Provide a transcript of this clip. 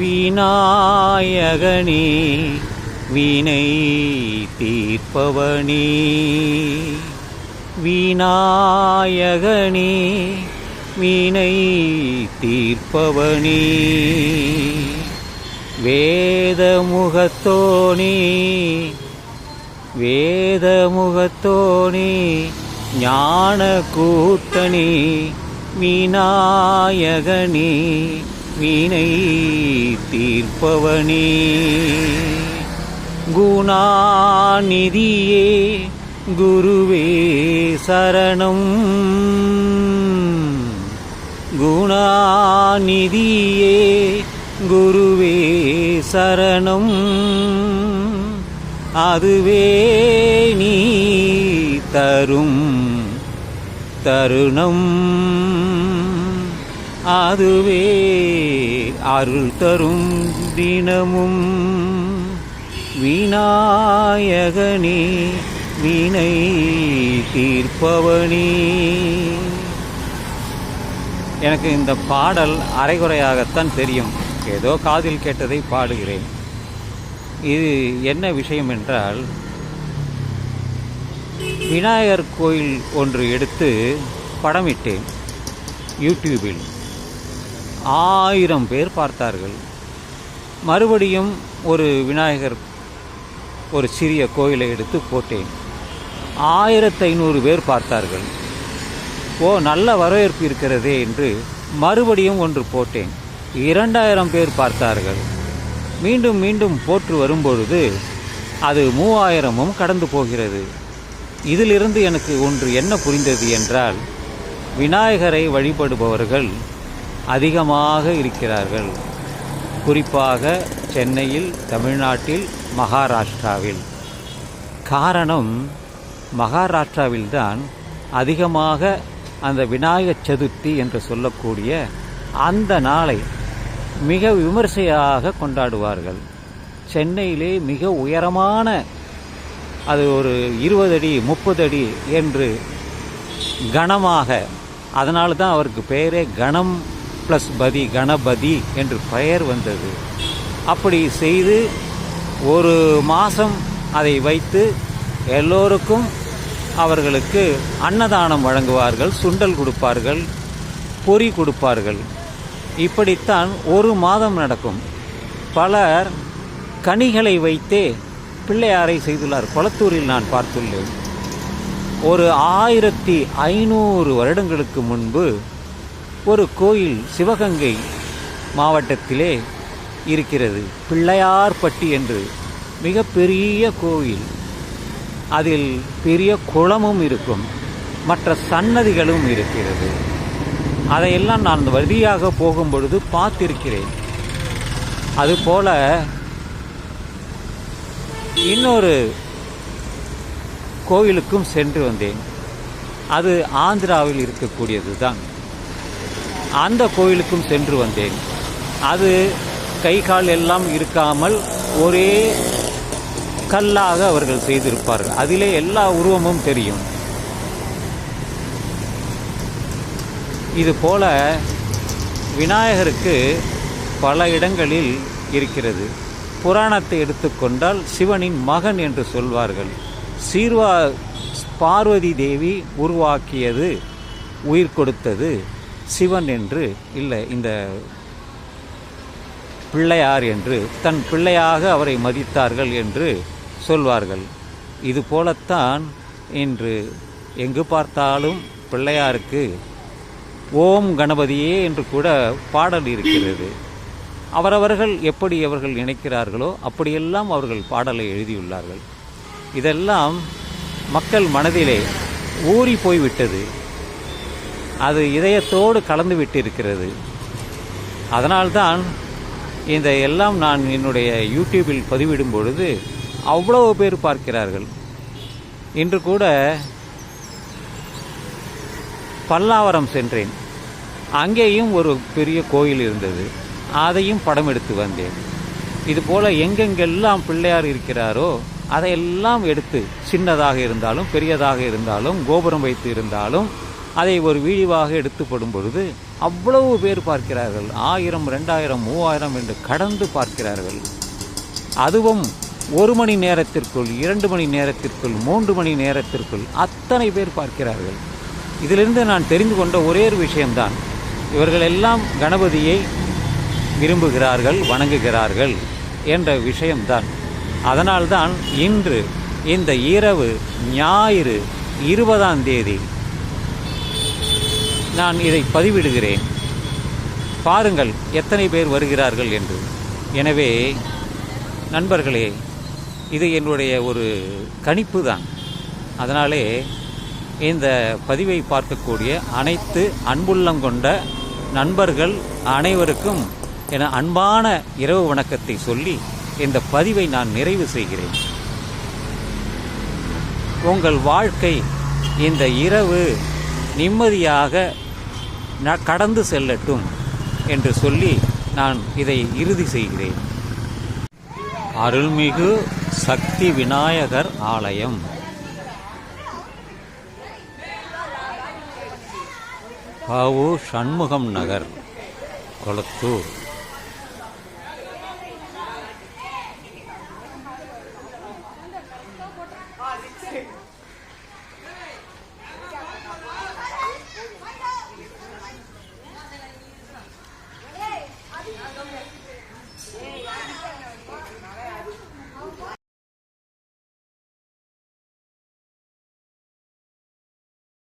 விநாயகனே வினை தீர்ப்பவனே. விநாயகனே வினை தீர்ப்பவனே. வேதமுகத்தோனே வேதமுகத்தோனே ஞான கூட்டணி விநாயகனே வினை தீர்ப்பவனே. குணாநிதியே குருவே சரணம். குணாநிதியே குருவே சரணம். அதுவே நீ தரும் தருணம். அதுவே அருள் தரும் தினமும். விநாயகனே வினை தீர்ப்பவனே. எனக்கு இந்த பாடல் அரைகுறையாகத்தான் தெரியும். ஏதோ காதில் கேட்டதை பாடுகிறேன். இது என்ன விஷயம் என்றால் விநாயகர் கோயில் ஒன்று எடுத்து படமிட்டேன் யூடியூபில் ஆயிரம் பேர் பார்த்தார்கள். மறுபடியும் ஒரு விநாயகர் ஒரு சிறிய கோயிலை எடுத்து போட்டேன். ஆயிரத்து ஐநூறு பேர் பார்த்தார்கள். ஓ நல்ல வரவேற்பு இருக்கிறதே என்று மறுபடியும் ஒன்று போட்டேன். இரண்டாயிரம் பேர் பார்த்தார்கள். மீண்டும் மீண்டும் போற்று வரும்பொழுது அது மூவாயிரமும் கடந்து போகிறது. இதிலிருந்து எனக்கு ஒன்று என்ன புரிந்தது என்றால் விநாயகரை வழிபடுபவர்கள் அதிகமாக இருக்கிறார்கள். குறிப்பாக சென்னையில் தமிழ்நாட்டில் மகாராஷ்டிராவில். காரணம் மகாராஷ்டிராவில்தான் அதிகமாக அந்த விநாயகர் சதுர்த்தி என்று சொல்லக்கூடிய அந்த நாளை மிக விமர்சையாக கொண்டாடுவார்கள். சென்னையிலே மிக உயரமான அது ஒரு இருபது அடி முப்பது அடி என்று கனமாக அதனால தான் அவருக்கு பெயரே கணம் ப்ளஸ் பதி கணபதி என்று பெயர் வந்தது. அப்படி செய்து ஒரு மாதம் அதை வைத்து எல்லோருக்கும் அவர்களுக்கு அன்னதானம் வழங்குவார்கள் சுண்டல் கொடுப்பார்கள் பொறி கொடுப்பார்கள். இப்படித்தான் ஒரு மாதம் நடக்கும். பலர் கனிகளை வைத்தே பிள்ளையாரை செய்துள்ளார். கொளத்தூரில் நான் பார்த்துள்ளேன். ஒரு ஆயிரத்தி ஐநூறு வருடங்களுக்கு முன்பு ஒரு கோயில் சிவகங்கை மாவட்டத்திலே இருக்கிறது. பிள்ளையார்பட்டி என்று மிகப்பெரிய கோயில். அதில் பெரிய குளமும் இருக்கும். மற்ற சன்னதிகளும் இருக்கிறது. அதையெல்லாம் நான் வழியாக போகும் பொழுது பார்த்திருக்கிறேன் அதுபோல இன்னொரு கோயிலுக்கும் சென்று வந்தேன். அது ஆந்திராவில் இருக்கக்கூடியது தான் அந்த கோவிலுக்கும் சென்று வந்தேன். அது கை கால் எல்லாம் இருக்காமல் ஒரே கல்லாக அவர்கள் செய்திருப்பார்கள். அதிலே எல்லா உருவமும் தெரியும். இது போல விநாயகருக்கு பல இடங்களில் இருக்கிறது. புராணத்தை எடுத்துக்கொண்டால் சிவனின் மகன் என்று சொல்வார்கள். சீர்வா பார்வதி தேவி உருவாக்கியது உயிர் கொடுத்தது. சிவன் என்று இல்லை இந்த பிள்ளையார் என்று தன் பிள்ளையாக அவரை மதித்தார்கள் என்று சொல்வார்கள். இது போலத்தான் இன்று எங்கு பார்த்தாலும் பிள்ளையாருக்கு ஓம் கணபதியே என்று கூட பாடல் இருக்கிறது. அவரவர்கள் எப்படி அவர்கள் நினைக்கிறார்களோ அப்படியெல்லாம் அவர்கள் பாடலை எழுதியுள்ளார்கள். இதெல்லாம் மக்கள் மனதிலே ஊறி போய்விட்டது. அது இதயத்தோடு கலந்து விட்டிருக்கிறது. அதனால்தான் இந்த எல்லாம் நான் என்னுடைய யூடியூபில் பதிவிடும் பொழுது அவ்வளோ பேர் பார்க்கிறார்கள். இன்று கூட பல்லாவரம் சென்றேன். அங்கேயும் ஒரு பெரிய கோயில் இருந்தது. அதையும் படம் எடுத்து வந்தேன். இதுபோல் எங்கெங்கெல்லாம் பிள்ளையார் இருக்கிறாரோ அதையெல்லாம் எடுத்து சின்னதாக இருந்தாலும் பெரியதாக இருந்தாலும் கோபுரம் வைத்து இருந்தாலும் அதை ஒரு வீடியோவாக எடுத்துப்படும் பொழுது அவ்வளவு பேர் பார்க்கிறார்கள். ஆயிரம் ரெண்டாயிரம் மூவாயிரம் என்று கடந்து பார்க்கிறார்கள். அதுவும் ஒரு மணி நேரத்திற்குள் இரண்டு மணி நேரத்திற்குள் மூன்று மணி நேரத்திற்குள் அத்தனை பேர் பார்க்கிறார்கள். இதிலிருந்து நான் தெரிந்து கொண்ட ஒரே ஒரு விஷயம்தான். இவர்கள் எல்லாம் கணபதியை விரும்புகிறார்கள் வணங்குகிறார்கள் என்ற விஷயம்தான். அதனால்தான் இன்று இந்த இரவு ஞாயிறு இருபதாம் தேதி நான் இதை பதிவிடுகிறேன். பாருங்கள் எத்தனை பேர் வருகிறார்கள் என்று. எனவே நண்பர்களே இது என்னுடைய ஒரு கணிப்பு தான். அதனாலே இந்த பதிவை பார்க்கக்கூடிய அனைத்து அன்புள்ளம் கொண்ட நண்பர்கள் அனைவருக்கும் என அன்பான இரவு வணக்கத்தை சொல்லி இந்த பதிவை நான் நிறைவு செய்கிறேன். உங்கள் வாழ்க்கை இந்த இரவு நிம்மதியாக ந- கடந்து செல்லட்டும் என்று சொல்லி நான் இதை இறுதி செய்கிறேன். அருள்மிகு சக்தி விநாயகர் ஆலயம். பாவு சண்முகம் நகர் கொளத்தூர்.